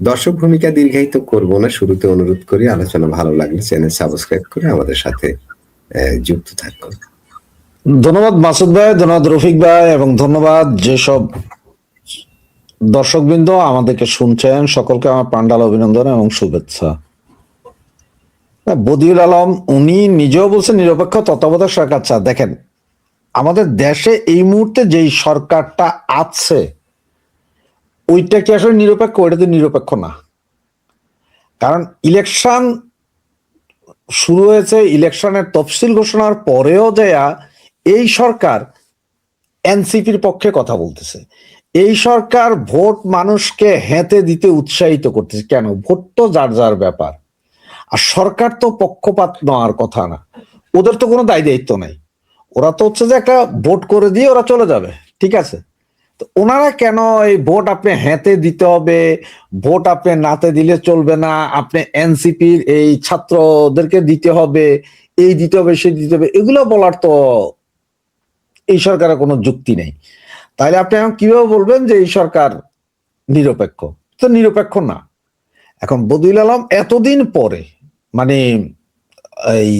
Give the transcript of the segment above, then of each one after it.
দর্শক ভূমিকা দীর্ঘায়িত করব না, শুরুতে অনুরোধ করি, আলোচনা ভালো লাগলে চ্যানেল সাবস্ক্রাইব করে আমাদের সাথে যুক্ত থাকুন। ধন্যবাদ মাসুদ ভাই, ধন্যবাদ রফিক ভাই, এবং ধন্যবাদ যেসব দর্শকবৃন্দ আমাদেরকে শুনছেন, সকলকে আমার পান্ডাল অভিনন্দন এবং শুভেচ্ছা। বদিউল আলম, উনি নিজেও বলছেন নিরপেক্ষ তত্ত্বাবধায়ক সরকার চা দেখেন, আমাদের দেশে এই মুহূর্তে যেই সরকারটা আছে ওইটা কি আসলে নিরপেক্ষ? ওইটা তো নিরপেক্ষ না। কারণ ইলেকশন শুরু হয়েছে, ইলেকশনের তফসিল ঘোষণার পরেও দেয়া এই সরকার এনসিপির পক্ষে কথা বলতেছে। এই সরকার ভোট মানুষকে হেঁতে দিতে উৎসাহিত করতেছে। কেন? ভোট তো যার যার ব্যাপার। আর সরকার তো পক্ষপাত নেওয়ার কথা না। ওদের তো কোনো দায় দায়িত্ব নাই। ওরা তো হচ্ছে যে একটা ভোট করে দিয়ে ওরা চলে যাবে। ঠিক আছে? ওনারা কেন এই ভোট আপনি হেঁতে দিতে হবে? ভোট আপনি নাতে দিলে চলবে না। আপনি এনসিপির এই ছাত্রদেরকে দিতে হবে, এই দিতে হবে, সেই দিতে হবে। এগুলো বলার তো এই সরকারের কোনো যুক্তি নেই। তাহলে আপনি এখন কীভাবে বলবেন যে এই সরকার নিরপেক্ষ? তো নিরপেক্ষ না। এখন বদিউল আলম এতদিন পরে মানে এই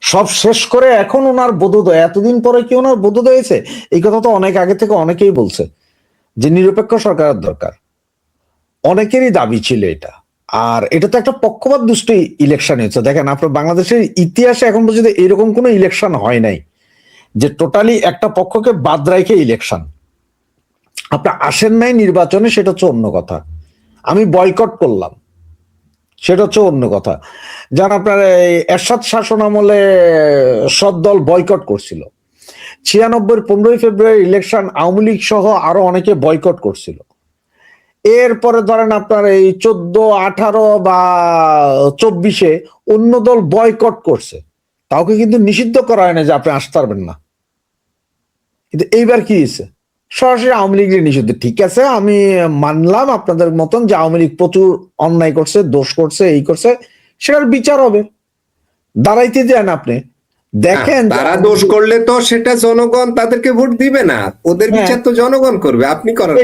সব শেষ করে এখন ওনার বোধোদয়, এতদিন পরে কি ওনার বোধোদয় হয়েছে? এই কথা তো অনেক আগে থেকে অনেকেই বলছে যে নিরপেক্ষ সরকারের দরকার। অনেকেরই দাবি ছিল এটা। আর এটা তো একটা পক্ষপাত দুষ্টি ইলেকশন হয়েছে। দেখেন, আপনার বাংলাদেশের ইতিহাসে এখন পর্যন্ত এরকম কোনো ইলেকশন হয় নাই যে টোটালি একটা পক্ষকে বাদ রাখে ইলেকশন আপনার আসেন নাই নির্বাচনে, সেটা হচ্ছে অন্য কথা। আমি বয়কট করলাম। সেটা হচ্ছে অন্য কথা। যেন আপনার এই এরশাদ শাসন আমলে সব দল বয়কট করছিল। ছিয়ানব্বই পনেরোই ফেব্রুয়ারি ইলেকশন আওয়ামী লীগ সহ আরও অনেকে বয়কট করছিল। এরপরে ধরেন আপনার এই চোদ্দ, আঠারো বা চব্বিশে অন্য দল বয়কট করছে। কাউকে কিন্তু নিষিদ্ধ করা হয় না যে আপনি আসতে পারবেন না। কিন্তু এইবার কি হয়েছে? সরাসরি আওয়ামী লীগের নিষিদ্ধ। ঠিক আছে আমি মানলাম আপনাদের মতন যে আওয়ামী লীগ প্রচুর অন্যায় করছে দোষ করছে এই করছে সেটার বিচার হবে। দাঁড়াইতে যান আপনি। দেখেন তারা দোষ করলে তো সেটা জনগণ তাদেরকে ভোট দিবে না। ওদের হ্যাঁ। বিচার তো জনগণ করবে আপনি করেন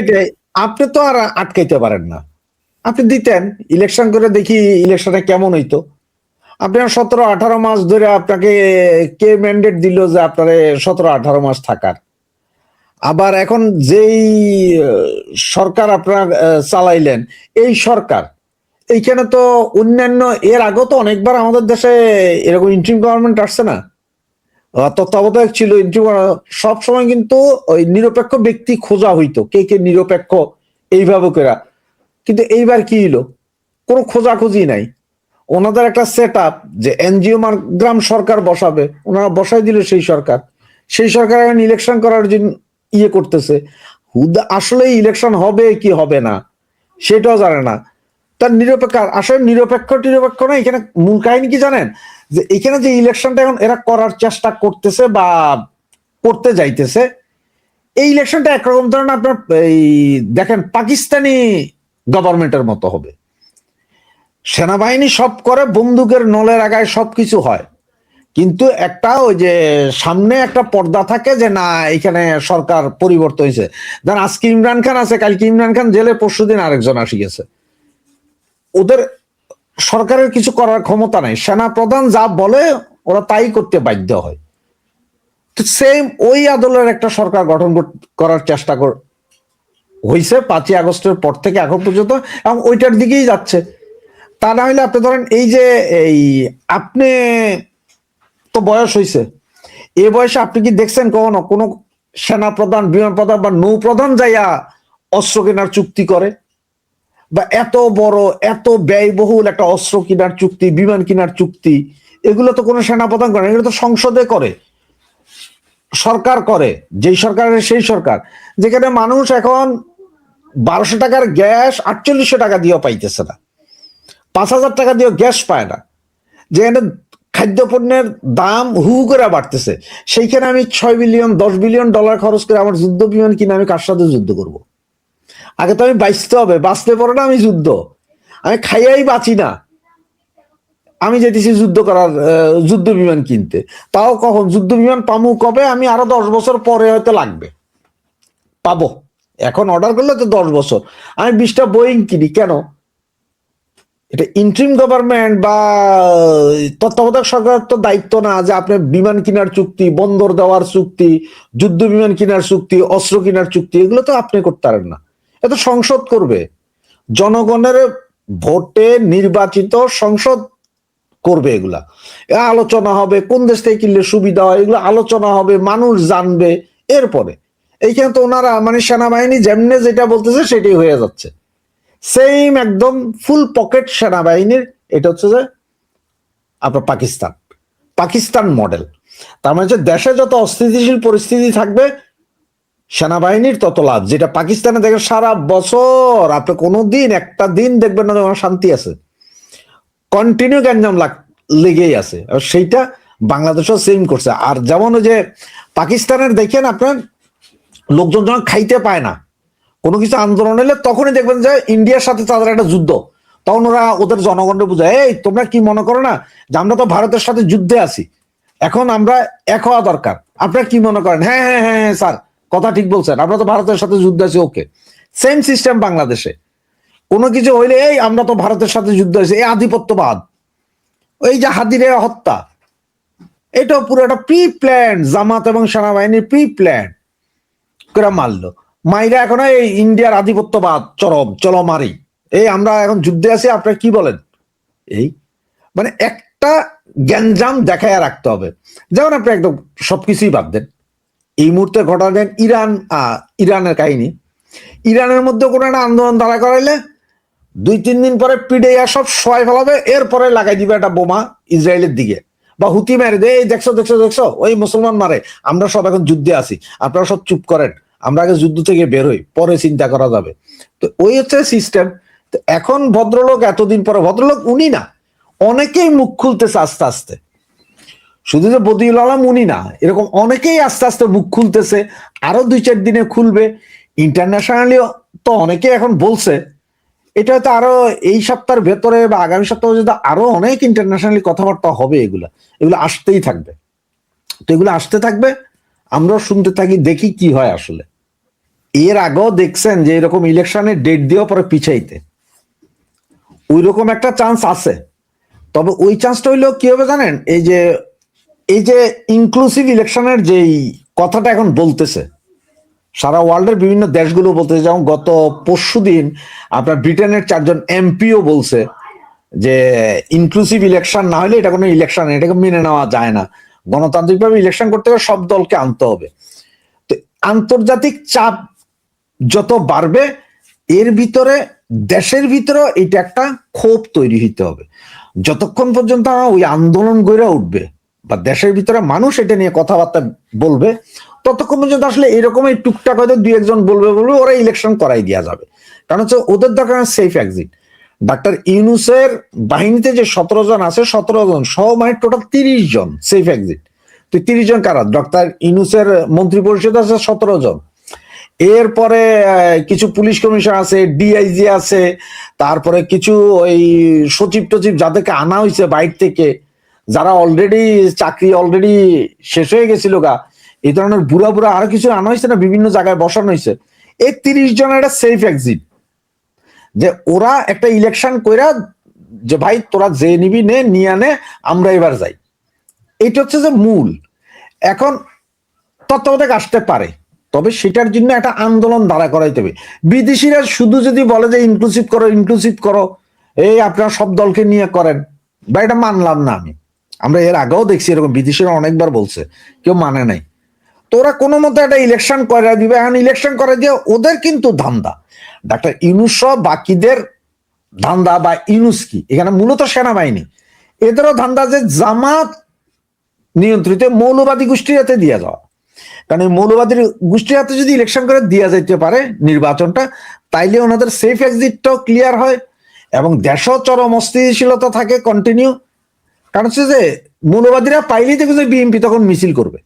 আপনি তো আর আটকাইতে পারেন না। আপনি দিতেন ইলেকশন করে দেখি ইলেকশনে কেমন হইতো। আপনি সতেরো আঠারো মাস ধরে আপনাকে কে ম্যান্ডেট দিল যে আপনার সতেরো আঠারো মাস থাকার? আবার এখন যেই সরকার আপনার চালাইলেন, এই সরকার, এইখানে তো অন্যান্য, এর আগেও তো অনেকবার আমাদের দেশে এরকম ইন্ট্রিম গভর্নমেন্ট আসছে না? তত্ত্বাবধায়ক ছিল ইন্ট্রিম সব সময় কিন্তু ওই নিরপেক্ষ ব্যক্তি খোঁজা হইতো, কে কে নিরপেক্ষ, এইভাবে করে কিন্তু এইবার কি হলো কোনো খোঁজাখুঁজি নাই। ওনাদের একটা সেট আপ যে এনজিও গ্রাম সরকার বসাবে, ওনারা বসাই দিল সেই সরকার। সেই সরকার ইলেকশন করার জন্য ইয়ে করতেছে। হুদা আসলে ইলেকশন হবে কি হবে না, সেটাও জানে না। তার নিরপেক্ষ, আসলে নিরপেক্ষ নিরপেক্ষ না এখানে মূল কাহিনী কি জানেন? যে এখানে যে ইলেকশনটা এখন এরা করার চেষ্টা করতেছে বা করতে যাইতেছে, এই ইলেকশনটা একরকম ধরেন আপনার এই দেখেন পাকিস্তানি গভর্নমেন্টের মতো হবে। সেনাবাহিনী সব করে, বন্দুকের নলের আগায় সবকিছু হয়। কিন্তু একটা ওই যে সামনে একটা পর্দা থাকে যে, না, এখানে সরকার পরিবর্তন হয়েছে ধরেন আজকে ইমরান খান আছে, কালকে ইমরান খান জেলে, পরশু দিন আরেকজন আসি গেছে। ওদের সরকারের কিছু করার ক্ষমতা নাই। সেনা প্রধান যা বলে, ওরা তাই করতে বাধ্য হয়। তো সেম ওই আদলের একটা সরকার গঠন করার চেষ্টা কর হয়েছে পাঁচই আগস্টের পর থেকে এখন পর্যন্ত, এবং ওইটার দিকেই যাচ্ছে। তা না হলে আপনি ধরেন, এই যে, এই আপনি তো বয়স হয়েছে এ বয়সে আপনি কি দেখছেন কখনো? কোনো সেনা প্রধান বিমান প্রধান বা নৌ প্রধান যাইয়া অস্ত্র কেনার চুক্তি করে? বা এত বড়, এত ব্যয়বহুল একটা অস্ত্র কেনার চুক্তি, বিমান কেনার চুক্তি, এগুলো তো কোনো সেনাপ্রধান করে এগুলো তো সংসদে করে। সরকার করে, যেই সরকারের সেই সরকার। যেখানে মানুষ এখন বারোশো টাকার গ্যাস আটচল্লিশশো টাকা দিয়েও পাইতেছে না। পাঁচ হাজার টাকা দিয়েও গ্যাস পায় না। যেখানে খাদ্যপণ্যের দাম হু করে বাড়তেছে। সেইখানে আমি ছয় বিলিয়ন, দশ বিলিয়ন ডলার খরচ করে আমার যুদ্ধ বিমান কিনে আমি কার সাথে যুদ্ধ করব। আগে তো আমি বাঁচতে হবে, বাঁচতে পারে না আমি যুদ্ধ। আমি খাইয়াই বাঁচি না। আমি যেতেছি যুদ্ধ করার যুদ্ধ বিমান কিনতে। তাও কখন? যুদ্ধ বিমান পামু কবে? আমি আরও দশ বছর পরে হয়তো লাগবে। পাবো। এখন অর্ডার করলে তো দশ বছর। আমি বিশটা বোয়িং কিনি। কেন? এটা ইন্ট্রিম গভর্নমেন্ট বা তত্ত্বাবধায়ক সরকারের তো দায়িত্ব না যে আপনি বিমান কেনার চুক্তি, বন্দর দেওয়ার চুক্তি, যুদ্ধ বিমান কেনার চুক্তি, অস্ত্র কেনার চুক্তি, এগুলো তো আপনি করতে পারেন না। এটা সংসদ করবে। জনগণের ভোটে নির্বাচিত সংসদ করবে এগুলা। আলোচনা হবে, কোন দেশ থেকে কিনলে সুবিধা হয়, এগুলো আলোচনা হবে, মানুষ জানবে, এরপরে। এইখানে তো ওনারা মানে সেনাবাহিনী যেমনে যেটা বলতেছে সেটাই হয়ে যাচ্ছে। সেম একদম ফুল পকেট সেনাবাহিনীর, এটা হচ্ছে যে আপনার পাকিস্তান পাকিস্তান মডেল তার মানে হচ্ছে দেশে যত অস্থিতিশীল পরিস্থিতি থাকবে, সেনাবাহিনীর তত লাভ। যেটা পাকিস্তানে দেখে সারা বছর, আপনি কোনো দিন একটা দিন দেখবেন না যে ওখানে শান্তি আছে। কন্টিনিউ গ্যাঞ্জাম লাগ- লেগেই আছে। সেইটা বাংলাদেশও সেম করছে। আর যেমন যে পাকিস্তানের দেখেন আপনার, লোকজন যখন খাইতে পায় না কোনো কিছু আন্দোলন হলে তখনই দেখবেন যে ইন্ডিয়ার সাথে তাদের একটা যুদ্ধ। তখন ওরা ওদের জনগণকে বুঝায়, এই, তোমরা কি মনে করো না যে আমরা তো ভারতের সাথে যুদ্ধে আছি? এখন আমরা এক হওয়া দরকার। আপনারা কি মনে করেন? হ্যাঁ হ্যাঁ হ্যাঁ হ্যাঁ স্যার, কথা ঠিক বলছেন। আমরা তো ভারতের সাথে যুদ্ধে আছি, ওকে। সেম সিস্টেম বাংলাদেশে। কোনো কিছু হইলে, এই, আমরা তো ভারতের সাথে যুদ্ধ আছি, এই আধিপত্যবাদ। ওই যে হাদিরে হত্যা, এটাও পুরো একটা প্রি প্ল্যান জামাত এবং সেনাবাহিনীর প্রি প্ল্যান করে মারলো। মাইরা এখন এই ইন্ডিয়ার আধিপত্যবাদ, চরম চলো মারি এই আমরা এখন যুদ্ধে আছি, আপনারা কি বলেন? এই মানে একটা গ্যাঞ্জাম দেখায় রাখতে হবে। যেমন আপনি একদম সবকিছুই বাদ দেন এই মুহূর্তে ঘটা দেন ইরান ইরানের কাহিনী। ইরানের মধ্যে কোনো একটা আন্দোলন দাঁড়া করাইলে দুই, তিন দিন পরে পিডে সব সবাই ফেলাবে, এরপরে লাগাই দিবে একটা বোমা ইসরায়েলের দিকে। বা হুতি মেরে দে দেখছ দেখছ দেখছ, ওই মুসলমান মারে, আমরা সব এখন যুদ্ধে আছি, আপনারা সব চুপ করেন। আমরা আগে যুদ্ধ থেকে বের হই, পরে চিন্তা করা যাবে। তো ওই হচ্ছে সিস্টেম এখন ভদ্রলোক, এতদিন পরে ভদ্রলোক উনি না। অনেকেই মুখ খুলতেছে আস্তে আস্তে। শুধু যে বদিউল আলম উনি না, এরকম অনেকেই আস্তে আস্তে মুখ খুলতেছে, আরও দুই চার দিনে খুলবে। ইন্টারন্যাশনালি তো অনেকে এখন বলছে, এটা হয়তো আরও এই সপ্তাহের ভেতরে বা আগামী সপ্তাহে যদি আরও অনেক ইন্টারন্যাশনালি কথাবার্তা হবে এগুলা। এগুলো আসতেই থাকবে। তো এগুলো আসতে থাকবে, আমরাও শুনতে থাকি, দেখি কি হয় আসলে। এর আগেও দেখছেন যে এরকম ইলেকশনের ডেট দিয়েও পরে পিছাইতে। ওই রকম একটা চান্স আছে। তবে ওই চান্সটা হইলেও কি হবে জানেন? এই যে এই যে ইনক্লুসিভ ইলেকশনের যেই কথাটা এখন বলতেছে, সারা ওয়ার্ল্ডের বিভিন্ন দেশগুলো বলতেছে, যেমন গত পরশু দিন আপনার ব্রিটেনের চারজন এমপিও বলছে যে ইনক্লুসিভ ইলেকশন না হলে এটা কোনো ইলেকশন এটাকে মেনে নেওয়া যায় না। গণতান্ত্রিকভাবে ইলেকশন করতে হলে সব দলকে আনতে হবে। তো আন্তর্জাতিক চাপ যত বাড়বে, এর ভিতরে, দেশের ভিতরে এটা একটা ক্ষোভ তৈরি হইতে হবে। যতক্ষণ পর্যন্ত ওই আন্দোলন গড়ে উঠবে বা দেশের ভিতরে মানুষ এটা নিয়ে কথাবার্তা বলবে, ততক্ষণ পর্যন্ত আসলে এরকম এই টুকটাক হয়তো দুই একজন বলবে বলবে ওরা ইলেকশন করাই দেওয়া যাবে। কারণ হচ্ছে ওদের দরকার সেফ এক্সিট ডাক্তার ইউনুসের বাহিনীতে যে সতেরো জন আছে, সতেরো জন সহ মানে টোটাল তিরিশ জন সেফ এক্সিট তো তিরিশ জন কারা? ডক্টর ইউনুসের মন্ত্রী পরিষদ আছে সতেরো জন। এরপরে কিছু পুলিশ কমিশন আছে ডিআইজি আছে, তারপরে কিছু ওই সচিব টচিব যাদেরকে আনা হয়েছে বাইর থেকে, যারা অলরেডি চাকরি অলরেডি শেষ হয়ে গেছিল গা, এই ধরনের বুড়া বুড়া আরও কিছু আনা হয়েছে না? বিভিন্ন জায়গায় বসানো হয়েছে। এই তিরিশ জনের একটা সেফ এক্সিট যে ওরা একটা ইলেকশন কইরা যে, ভাই, তোরা যে নিবি নে, নিয়ে নে, আমরা এবার যাই। এইটা হচ্ছে যে মূল। এখন তত্ত্বাবধায়ক আসতে পারে। তবে সেটার জন্য একটা আন্দোলন দাঁড়া করাইতে হবে। বিদেশিরা শুধু যদি বলে যে ইনক্লুসিভ করো ইনক্লুসিভ করো, এই আপনারা সব দলকে নিয়ে করেন, বা এটা মানলাম না আমি। আমরা এর আগেও দেখছি এরকম, বিদেশিরা অনেকবার বলছে, কেউ মানে নাই। তো ওরা কোনো মতো একটা ইলেকশন করে দিবে, এখন ইলেকশন করে দিয়ে ওদের কিন্তু ধান্দা। ডাক্তার ইউনুস বাকিদের ধান্দা বা ইউনুস কি? এখানে মূলত সেনাবাহিনী। এদেরও ধান্দা যে জামাত নিয়ন্ত্রিত, মৌলবাদী গোষ্ঠীর হাতে দিয়ে যাওয়া। কারণ এই মৌলবাদী গোষ্ঠীর হাতে যদি ইলেকশন করে দেওয়া যেতে পারে নির্বাচনটা, তাইলে ওনাদের সেফ এক্সিটটাও ক্লিয়ার হয় এবং দেশও চরম অস্থিতিশীলতা থাকে কন্টিনিউ কারণ হচ্ছে যে মৌলবাদীরা পাইলেই দেখবে যে বিএনপি তখন মিছিল করবে।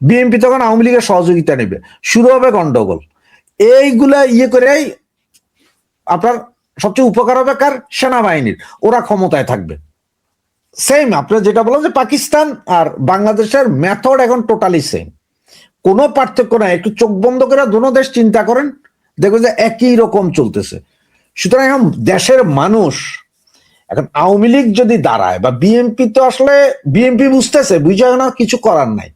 বিএনপি তখন আওয়ামী লীগের সহযোগিতা নেবে। শুরু হবে গন্ডগোল। এইগুলা ইয়ে করেই আপনার সবচেয়ে উপকার হবে কার? সেনাবাহিনীর। ওরা ক্ষমতায় থাকবে। সেম আপনার যেটা বললাম যে পাকিস্তান আর বাংলাদেশের মেথড এখন টোটালি সেম কোনো পার্থক্য নাই। একটু চোখ বন্ধ করে দুনো দেশ চিন্তা করেন, দেখবেন যে একই রকম চলতেছে। সুতরাং এখন দেশের মানুষ, এখন আওয়ামী লীগ যদি দাঁড়ায়, বা বিএনপি তো আসলে, বিএনপি বুঝতেছে, বুঝে না কিছু করার নাই।